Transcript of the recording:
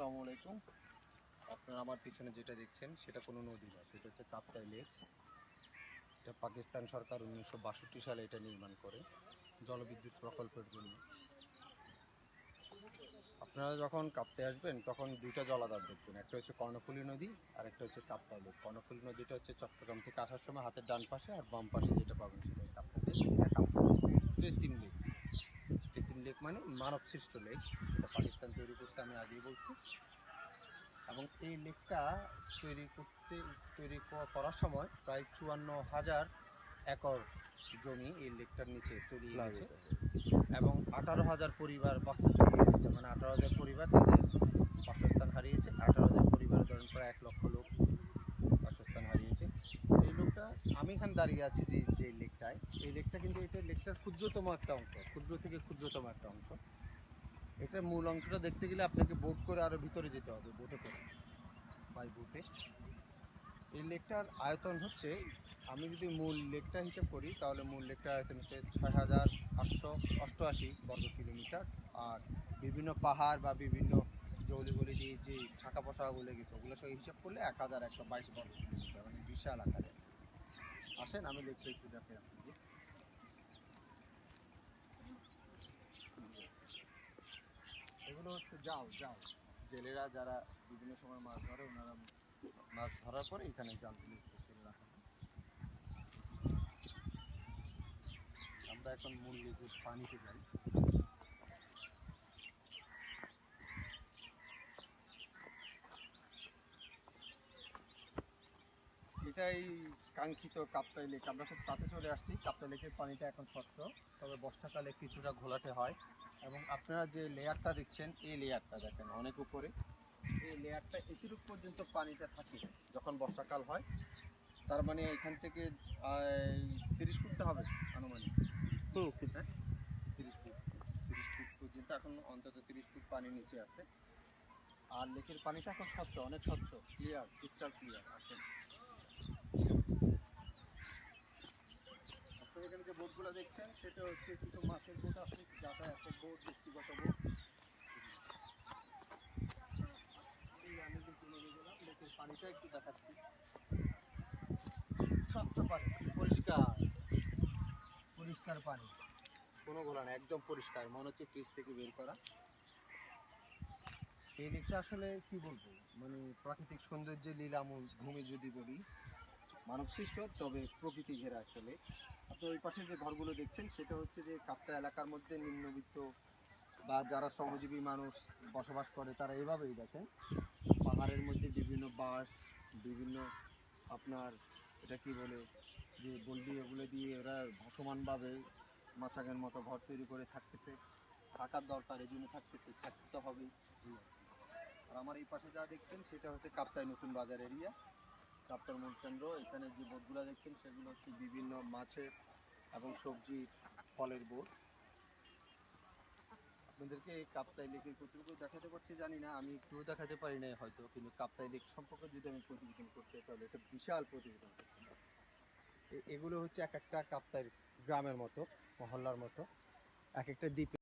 আসসালামু আলাইকুম। আপনারা আমার পিছনে যেটা দেখছেন, সেটা কোনো নদী না, সেটা হচ্ছে কাপ্তাই লেক। এটা পাকিস্তান সরকার উনিশশো বাষট্টি সালে এটা নির্মাণ করে, জলবিদ্যুৎ প্রকল্পের জন্য। আপনারা যখন কাপ্তাই আসবেন, তখন দুইটা জলাধার দেখবেন, একটা হচ্ছে কর্ণফুলী নদী, আর একটা হচ্ছে কাপ্তাই লেক। কর্ণফুলী নদীটা হচ্ছে চট্টগ্রাম থেকে আসার সময় হাতের ডান পাশে, আর বাম পাশে যেটা পাবেন সেটা কাপ্তাই লেক। কৃত্রিম লেক। লেক মানে মানব সৃষ্ট লেক এটা পাকিস্তান তৈরি করছে আমি আগেই বলছি। এবং এই লেকটা তৈরি করতে তৈরি করার সময় প্রায় চুয়ান্ন হাজার একর জমি এই লেকটার নিচে তৈরি হয়েছে এবং আঠারো হাজার পরিবার বাস্তুচ্যুত হয়েছে মানে আঠারো হাজার পরিবার তাদের বাসস্থান হারিয়েছে। আঠারো হাজার পরিবার ধরেন প্রায় এক লক্ষ লোক বাসস্থান হারিয়েছে এই লোকটা আমি এখানে দাঁড়িয়ে আছি যে যে লেকটায়। এই লেকটা কিন্তু এটা লেকটার ক্ষুদ্রতম একটা অংশ, ক্ষুদ্র থেকে ক্ষুদ্রতম একটা অংশ। এটার মূল অংশটা দেখতে গেলে আপনাকে বোট করে আরও ভিতরে যেতে হবে, বোটে করে বাই বোটে এই লেকটার আয়তন হচ্ছে, আমি যদি মূল লেকটা হিসাব করি, তাহলে মূল লেকটার আয়তন হচ্ছে ছয় হাজার আটশো অষ্টআশি বর্গ কিলোমিটার। আর বিভিন্ন পাহাড় বা বিভিন্ন জৌলিগুলি দিয়ে যে ছাকা পোশাকগুলো গেছে ওগুলো সব হিসাব করলে এক হাজার একশো বাইশ বর্গ কিলোমিটার মানে বিশাল আকারে। আসেন, আমি লেকটা একটু দেখে আপনাকে। এগুলো হচ্ছে জাল জাল। জেলেরা যারা বিভিন্ন সময় মাছ ধরে, ওনারা মাছ ধরার পরে এখানে ফেলে রাখা আমরা এখন মূল পানিতে যাই এটাই কাঙ্ক্ষিত কাপ্তাই লেক। আমরা খুব কাছে চলে আসছি। কাপ্তাই লেকের পানিটা এখন স্বচ্ছ তবে বর্ষাকালে কিছুটা ঘোলাটে হয়। এবং আপনারা যে লেয়ারটা দেখছেন এই লেয়ারটা দেখেন অনেক উপরে। এই লেয়ারটা এতটুকু পর্যন্ত পানিটা থাকে যখন বর্ষাকাল হয়। তার মানে এখান থেকে তিরিশ ফুটতে হবে আনুমানিক। হ্যাঁ? তিরিশ ফুট তিরিশ ফুট পর্যন্ত এখন অন্তত তিরিশ ফুট পানি নিচে আছে। আর লেকের পানিটা এখন স্বচ্ছ অনেক স্বচ্ছ ক্লিয়ার ক্রিস্টাল ক্লিয়ার আসেন এখানে যে বোটগুলো দেখছেন, সেটা হচ্ছে কিছু মাছের বোট আছে যাতায়াতের বোট, ব্যক্তিগত বোট। পরিষ্কার। পানি। কোনো ঘোলা একদম পরিষ্কার। মনে হচ্ছে থেকে বের করা। আসলে কি বলব? মানে প্রাকৃতিক সৌন্দর্যের লীলামূল ভূমি যদি বলি মানব সৃষ্ট, তবে প্রকৃতি ঘেরা একটা লেক আপনি ওই পাশে যে ঘরগুলো দেখছেন, সেটা হচ্ছে যে কাপ্তা এলাকার মধ্যে নিম্নবিত্ত বা যারা শ্রমজীবী মানুষ বসবাস করে, তারা এভাবেই দেখেন। পাহাড়ের মধ্যে বিভিন্ন বাঁশ, বিভিন্ন আপনার, এটা কি বলে, যে বলবি ওগুলো দিয়ে ওরা ভাসমানভাবে মাচাঙের মতো ঘর তৈরি করে থাকতেছে। থাকার দরকার, এই জন্য থাকতেছে। থাকতে আর আর আমার এই পাশে যা দেখছেন, সেটা হচ্ছে কাপ্তাই নতুন বাজার এরিয়া কাপ্তার মূল কেন্দ্র এখানে যে বোটগুলো দেখছেন, সেগুলো হচ্ছে বিভিন্ন মাছের এবং সবজি ফলের বোট। আপনাদেরকে এই কাপ্তাই লেকের কতটুকু দেখাতে পারছি জানি না, আমি একটুও দেখাতে পারি না হয়তো, কিন্তু কাপ্তাই লেক সম্পর্কে যদি আমি প্রতিবেদন করতে তাহলে এটা বিশাল প্রতিবেদন। এগুলো হচ্ছে এক একটা কাপ্তাই গ্রামের মতো, মহল্লার মতো, এক একটা দ্বীপে।